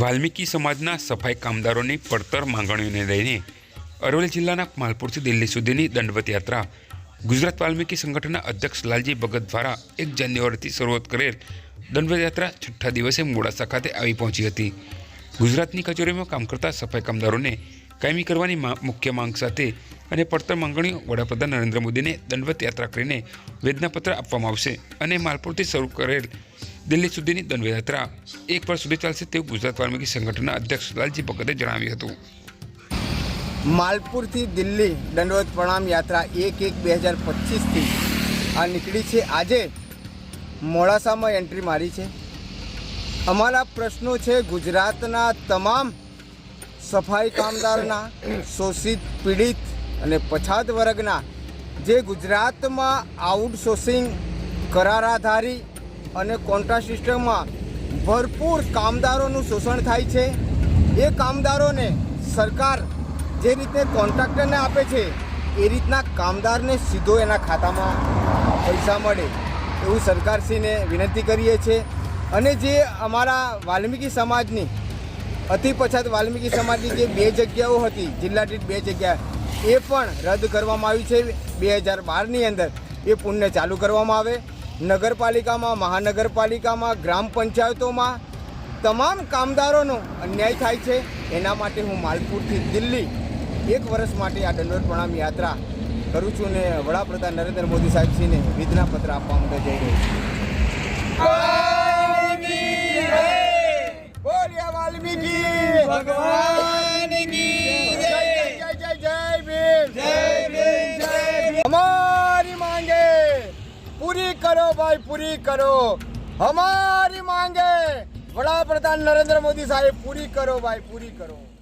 વાલ્મીકી સમાજના સફાઈ કામદારોની પડતર માંગણીઓને લઈને અરવલ્લી જિલ્લાના માલપુરથી દિલ્હી સુધીની દંડવત યાત્રા. ગુજરાત વાલ્મીકી સંગઠનના અધ્યક્ષ લાલજી ભગત દ્વારા એક જાન્યુઆરીથી શરૂઆત કરેલ દંડવત યાત્રા છઠ્ઠા દિવસે મોડાસા ખાતે આવી પહોંચી હતી. ગુજરાતની કચેરીમાં કામ કરતા સફાઈ કામદારોને કાયમી કરવાની મુખ્ય માંગ સાથે અને પડતર માંગણીઓ વડાપ્રધાન નરેન્દ્ર મોદીને દંડવત યાત્રા કરીને વેદનાપત્ર આપવામાં આવશે અને માલપુરથી શરૂ કરેલ દિલ્હી સુધીની દંડયાત્રા. એક વર્ષ સુધી ચાલશે તેવું ગુજરાત વાલ્મીકી સંગઠનના અધ્યક્ષ લાલજી ભગતે જણાવ્યું હતું. માલપુરથી દિલ્હી દંડવત પ્રણામ યાત્રા એક એક બે હજાર પચીસથી આ નીકળી છે. આજે મોડાસામાં એન્ટ્રી મારી છે. અમારા પ્રશ્નો છે, ગુજરાતના તમામ સફાઈ કામદારના, શોષિત, પીડિત અને પછાત વર્ગના, જે ગુજરાતમાં આઉટસોર્સિંગ કરાર આધારી અને કોન્ટ્રાક્ટ સિસ્ટમમાં ભરપૂર કામદારોનું શોષણ થાય છે. એ કામદારોને સરકાર જે રીતે કોન્ટ્રાક્ટરને આપે છે, એ રીતના કામદારને સીધો એના ખાતામાં પૈસા મળે એવું સરકારશ્રીને વિનંતી કરીએ છીએ. અને જે અમારા વાલ્મીકી સમાજની, અતિ પછાત વાલ્મીકી સમાજની જે બે જગ્યાઓ હતી, જિલ્લા દીઠ બે જગ્યા, એ પણ રદ કરવામાં આવી છે. બે હજાર બારની અંદર એ પુણ્ય ચાલુ કરવામાં આવે. નગરપાલિકામાં મહાનગરપાલિકામાં ગ્રામ પંચાયતોમાં તમામ કામદારોનો અન્યાય થાય છે. એના માટે હું માલપુરથી દિલ્હી એક વર્ષ માટે આ દંડોત પ્રણામ યાત્રા કરું છું ને વડાપ્રધાન નરેન્દ્ર મોદી સાહેબજીને વિધના પત્ર આપવા માટે જઈ રહ્યો છું. વાલ્મીકી! ભગવાન કરો ભાઈ, પૂરી કરો. હમારી માંગે. વડાપ્રધાન નરેન્દ્ર મોદી સાહેબ, પૂરી કરો ભાઈ, પૂરી કરો.